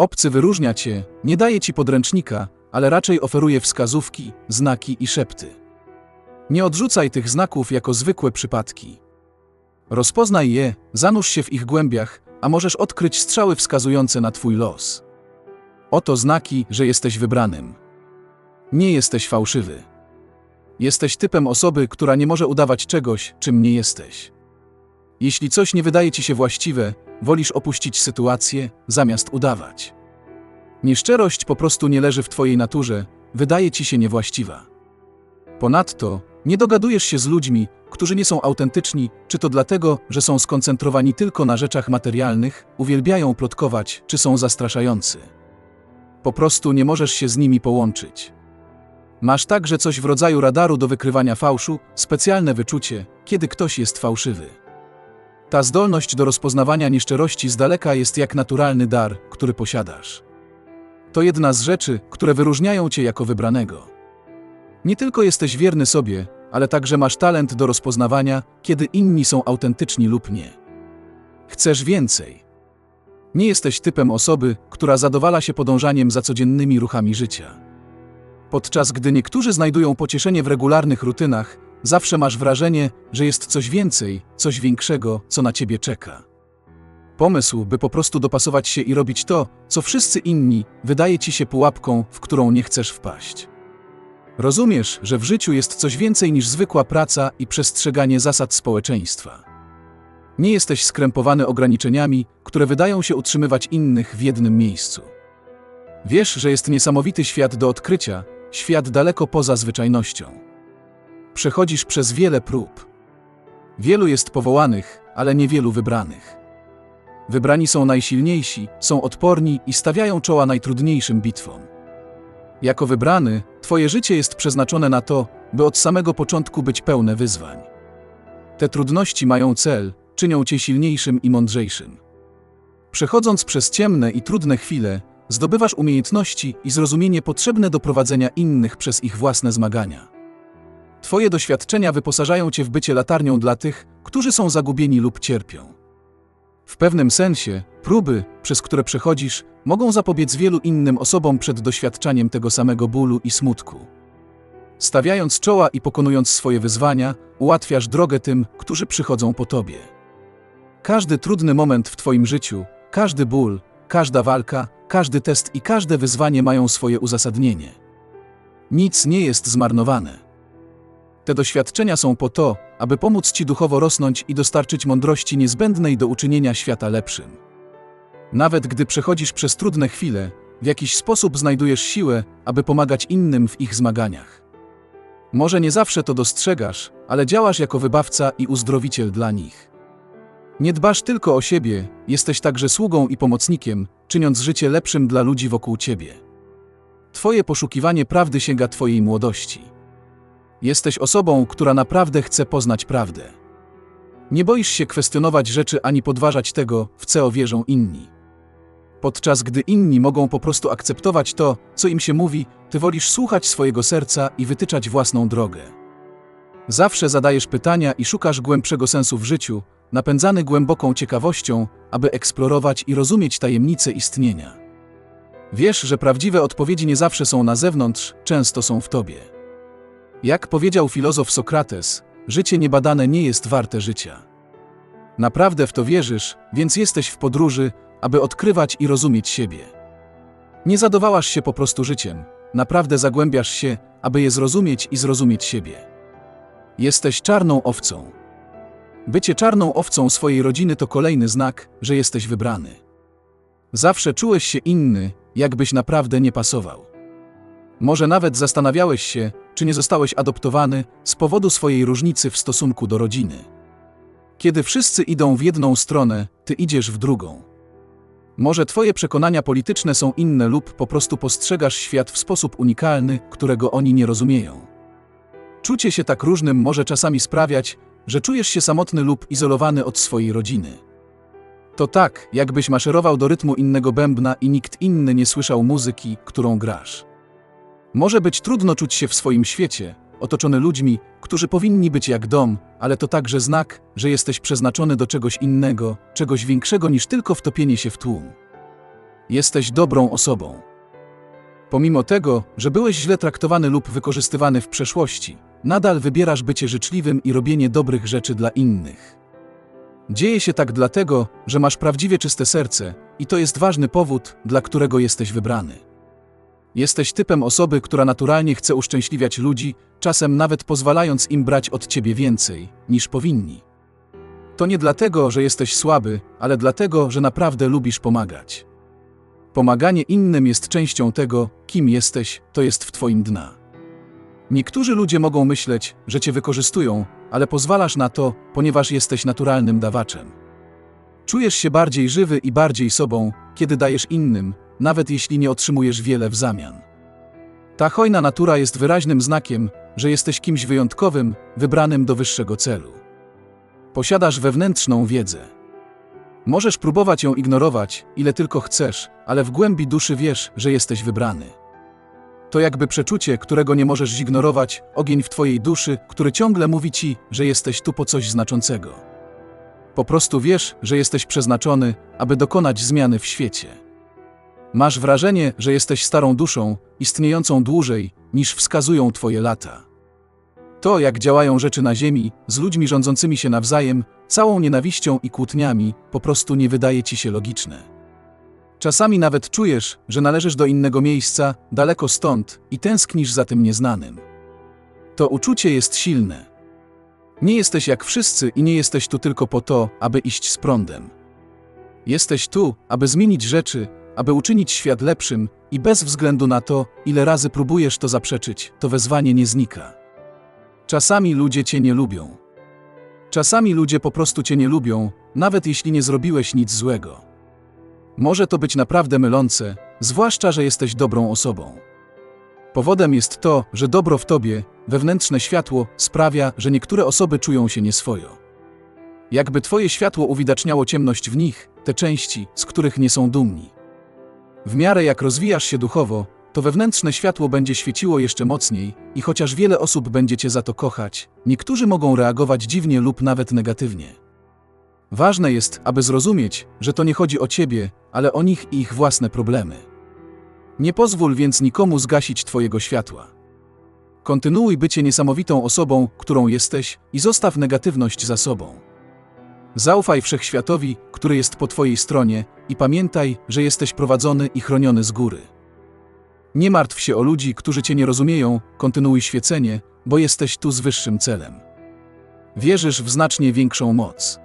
Obcy wyróżnia cię, nie daje ci podręcznika, ale raczej oferuje wskazówki, znaki i szepty. Nie odrzucaj tych znaków jako zwykłe przypadki. Rozpoznaj je, zanurz się w ich głębiach, a możesz odkryć strzały wskazujące na twój los. Oto znaki, że jesteś wybranym. Nie jesteś fałszywy. Jesteś typem osoby, która nie może udawać czegoś, czym nie jesteś. Jeśli coś nie wydaje ci się właściwe, wolisz opuścić sytuację, zamiast udawać. Nieszczerość po prostu nie leży w twojej naturze, wydaje ci się niewłaściwa. Ponadto, nie dogadujesz się z ludźmi, którzy nie są autentyczni, czy to dlatego, że są skoncentrowani tylko na rzeczach materialnych, uwielbiają plotkować, czy są zastraszający. Po prostu nie możesz się z nimi połączyć. Masz także coś w rodzaju radaru do wykrywania fałszu, specjalne wyczucie, kiedy ktoś jest fałszywy. Ta zdolność do rozpoznawania nieszczerości z daleka jest jak naturalny dar, który posiadasz. To jedna z rzeczy, które wyróżniają cię jako wybranego. Nie tylko jesteś wierny sobie, ale także masz talent do rozpoznawania, kiedy inni są autentyczni lub nie. Chcesz więcej. Nie jesteś typem osoby, która zadowala się podążaniem za codziennymi ruchami życia. Podczas gdy niektórzy znajdują pocieszenie w regularnych rutynach, zawsze masz wrażenie, że jest coś więcej, coś większego, co na ciebie czeka. Pomysł, by po prostu dopasować się i robić to, co wszyscy inni, wydaje ci się pułapką, w którą nie chcesz wpaść. Rozumiesz, że w życiu jest coś więcej niż zwykła praca i przestrzeganie zasad społeczeństwa. Nie jesteś skrępowany ograniczeniami, które wydają się utrzymywać innych w jednym miejscu. Wiesz, że jest niesamowity świat do odkrycia, świat daleko poza zwyczajnością. Przechodzisz przez wiele prób. Wielu jest powołanych, ale niewielu wybranych. Wybrani są najsilniejsi, są odporni i stawiają czoła najtrudniejszym bitwom. Jako wybrany, Twoje życie jest przeznaczone na to, by od samego początku być pełne wyzwań. Te trudności mają cel, czynią Cię silniejszym i mądrzejszym. Przechodząc przez ciemne i trudne chwile, zdobywasz umiejętności i zrozumienie potrzebne do prowadzenia innych przez ich własne zmagania. Twoje doświadczenia wyposażają Cię w bycie latarnią dla tych, którzy są zagubieni lub cierpią. W pewnym sensie, próby, przez które przechodzisz, mogą zapobiec wielu innym osobom przed doświadczaniem tego samego bólu i smutku. Stawiając czoła i pokonując swoje wyzwania, ułatwiasz drogę tym, którzy przychodzą po tobie. Każdy trudny moment w Twoim życiu, każdy ból, każda walka, każdy test i każde wyzwanie mają swoje uzasadnienie. Nic nie jest zmarnowane. Te doświadczenia są po to, aby pomóc Ci duchowo rosnąć i dostarczyć mądrości niezbędnej do uczynienia świata lepszym. Nawet gdy przechodzisz przez trudne chwile, w jakiś sposób znajdujesz siłę, aby pomagać innym w ich zmaganiach. Może nie zawsze to dostrzegasz, ale działasz jako wybawca i uzdrowiciel dla nich. Nie dbasz tylko o siebie, jesteś także sługą i pomocnikiem, czyniąc życie lepszym dla ludzi wokół ciebie. Twoje poszukiwanie prawdy sięga Twojej młodości. Jesteś osobą, która naprawdę chce poznać prawdę. Nie boisz się kwestionować rzeczy ani podważać tego, w co wierzą inni. Podczas gdy inni mogą po prostu akceptować to, co im się mówi, ty wolisz słuchać swojego serca i wytyczać własną drogę. Zawsze zadajesz pytania i szukasz głębszego sensu w życiu, napędzany głęboką ciekawością, aby eksplorować i rozumieć tajemnice istnienia. Wiesz, że prawdziwe odpowiedzi nie zawsze są na zewnątrz, często są w tobie. Jak powiedział filozof Sokrates, życie niebadane nie jest warte życia. Naprawdę w to wierzysz, więc jesteś w podróży, aby odkrywać i rozumieć siebie. Nie zadowałaś się po prostu życiem, naprawdę zagłębiasz się, aby je zrozumieć i zrozumieć siebie. Jesteś czarną owcą. Bycie czarną owcą swojej rodziny to kolejny znak, że jesteś wybrany. Zawsze czułeś się inny, jakbyś naprawdę nie pasował. Może nawet zastanawiałeś się, czy nie zostałeś adoptowany z powodu swojej różnicy w stosunku do rodziny. Kiedy wszyscy idą w jedną stronę, ty idziesz w drugą. Może twoje przekonania polityczne są inne lub po prostu postrzegasz świat w sposób unikalny, którego oni nie rozumieją. Czucie się tak różnym może czasami sprawiać, że czujesz się samotny lub izolowany od swojej rodziny. To tak, jakbyś maszerował do rytmu innego bębna i nikt inny nie słyszał muzyki, którą grasz. Może być trudno czuć się w swoim świecie, otoczony ludźmi, którzy powinni być jak dom, ale to także znak, że jesteś przeznaczony do czegoś innego, czegoś większego niż tylko wtopienie się w tłum. Jesteś dobrą osobą. Pomimo tego, że byłeś źle traktowany lub wykorzystywany w przeszłości, nadal wybierasz bycie życzliwym i robienie dobrych rzeczy dla innych. Dzieje się tak dlatego, że masz prawdziwie czyste serce i to jest ważny powód, dla którego jesteś wybrany. Jesteś typem osoby, która naturalnie chce uszczęśliwiać ludzi, czasem nawet pozwalając im brać od ciebie więcej, niż powinni. To nie dlatego, że jesteś słaby, ale dlatego, że naprawdę lubisz pomagać. Pomaganie innym jest częścią tego, kim jesteś, to jest w twoim dna. Niektórzy ludzie mogą myśleć, że cię wykorzystują, ale pozwalasz na to, ponieważ jesteś naturalnym dawaczem. Czujesz się bardziej żywy i bardziej sobą, kiedy dajesz innym, nawet jeśli nie otrzymujesz wiele w zamian. Ta hojna natura jest wyraźnym znakiem, że jesteś kimś wyjątkowym, wybranym do wyższego celu. Posiadasz wewnętrzną wiedzę. Możesz próbować ją ignorować, ile tylko chcesz, ale w głębi duszy wiesz, że jesteś wybrany. To jakby przeczucie, którego nie możesz zignorować, ogień w twojej duszy, który ciągle mówi ci, że jesteś tu po coś znaczącego. Po prostu wiesz, że jesteś przeznaczony, aby dokonać zmiany w świecie. Masz wrażenie, że jesteś starą duszą, istniejącą dłużej, niż wskazują twoje lata. To, jak działają rzeczy na Ziemi, z ludźmi rządzącymi się nawzajem, całą nienawiścią i kłótniami, po prostu nie wydaje ci się logiczne. Czasami nawet czujesz, że należysz do innego miejsca, daleko stąd, i tęsknisz za tym nieznanym. To uczucie jest silne. Nie jesteś jak wszyscy i nie jesteś tu tylko po to, aby iść z prądem. Jesteś tu, aby zmienić rzeczy, aby uczynić świat lepszym, i bez względu na to, ile razy próbujesz to zaprzeczyć, to wezwanie nie znika. Czasami ludzie cię nie lubią. Czasami ludzie po prostu cię nie lubią, nawet jeśli nie zrobiłeś nic złego. Może to być naprawdę mylące, zwłaszcza, że jesteś dobrą osobą. Powodem jest to, że dobro w tobie, wewnętrzne światło, sprawia, że niektóre osoby czują się nieswojo. Jakby twoje światło uwidaczniało ciemność w nich, te części, z których nie są dumni. W miarę jak rozwijasz się duchowo, to wewnętrzne światło będzie świeciło jeszcze mocniej i chociaż wiele osób będzie cię za to kochać, niektórzy mogą reagować dziwnie lub nawet negatywnie. Ważne jest, aby zrozumieć, że to nie chodzi o ciebie, ale o nich i ich własne problemy. Nie pozwól więc nikomu zgasić twojego światła. Kontynuuj bycie niesamowitą osobą, którą jesteś i zostaw negatywność za sobą. Zaufaj wszechświatowi, który jest po twojej stronie i pamiętaj, że jesteś prowadzony i chroniony z góry. Nie martw się o ludzi, którzy cię nie rozumieją, kontynuuj świecenie, bo jesteś tu z wyższym celem. Wierzysz w znacznie większą moc.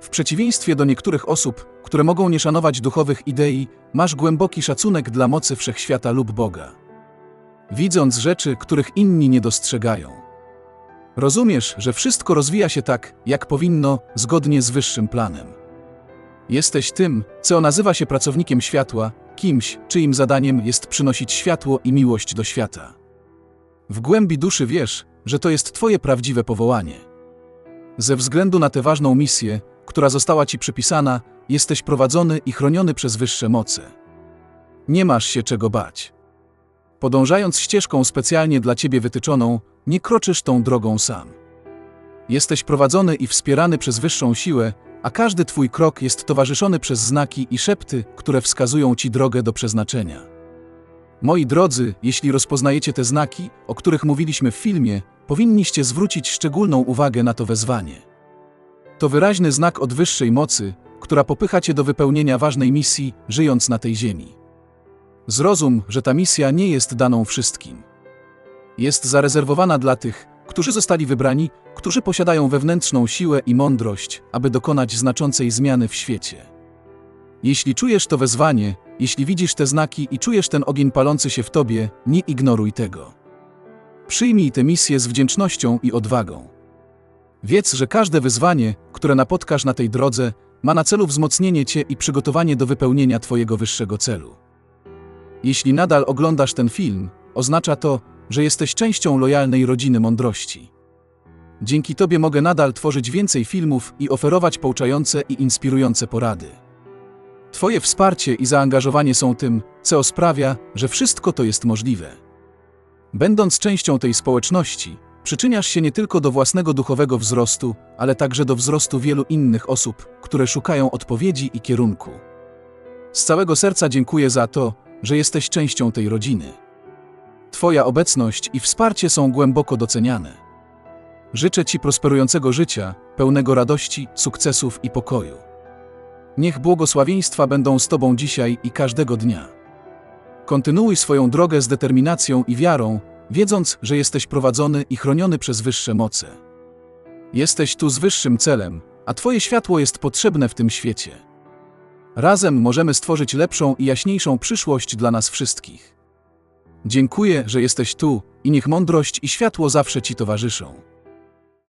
W przeciwieństwie do niektórych osób, które mogą nie szanować duchowych idei, masz głęboki szacunek dla mocy wszechświata lub Boga. Widząc rzeczy, których inni nie dostrzegają. Rozumiesz, że wszystko rozwija się tak, jak powinno, zgodnie z wyższym planem. Jesteś tym, co nazywa się pracownikiem światła, kimś, czyim zadaniem jest przynosić światło i miłość do świata. W głębi duszy wiesz, że to jest Twoje prawdziwe powołanie. Ze względu na tę ważną misję, która została Ci przypisana, jesteś prowadzony i chroniony przez wyższe moce. Nie masz się czego bać. Podążając ścieżką specjalnie dla Ciebie wytyczoną, nie kroczysz tą drogą sam. Jesteś prowadzony i wspierany przez wyższą siłę, a każdy Twój krok jest towarzyszony przez znaki i szepty, które wskazują Ci drogę do przeznaczenia. Moi drodzy, jeśli rozpoznajecie te znaki, o których mówiliśmy w filmie, powinniście zwrócić szczególną uwagę na to wezwanie. To wyraźny znak od wyższej mocy, która popycha Cię do wypełnienia ważnej misji, żyjąc na tej ziemi. Zrozum, że ta misja nie jest daną wszystkim. Jest zarezerwowana dla tych, którzy zostali wybrani, którzy posiadają wewnętrzną siłę i mądrość, aby dokonać znaczącej zmiany w świecie. Jeśli czujesz to wezwanie, jeśli widzisz te znaki i czujesz ten ogień palący się w tobie, nie ignoruj tego. Przyjmij tę misję z wdzięcznością i odwagą. Wiedz, że każde wyzwanie, które napotkasz na tej drodze, ma na celu wzmocnienie cię i przygotowanie do wypełnienia twojego wyższego celu. Jeśli nadal oglądasz ten film, oznacza to, że jesteś częścią lojalnej rodziny mądrości. Dzięki Tobie mogę nadal tworzyć więcej filmów i oferować pouczające i inspirujące porady. Twoje wsparcie i zaangażowanie są tym, co sprawia, że wszystko to jest możliwe. Będąc częścią tej społeczności, przyczyniasz się nie tylko do własnego duchowego wzrostu, ale także do wzrostu wielu innych osób, które szukają odpowiedzi i kierunku. Z całego serca dziękuję za to, że jesteś częścią tej rodziny. Twoja obecność i wsparcie są głęboko doceniane. Życzę Ci prosperującego życia, pełnego radości, sukcesów i pokoju. Niech błogosławieństwa będą z Tobą dzisiaj i każdego dnia. Kontynuuj swoją drogę z determinacją i wiarą, wiedząc, że jesteś prowadzony i chroniony przez wyższe moce. Jesteś tu z wyższym celem, a Twoje światło jest potrzebne w tym świecie. Razem możemy stworzyć lepszą i jaśniejszą przyszłość dla nas wszystkich. Dziękuję, że jesteś tu i niech mądrość i światło zawsze Ci towarzyszą.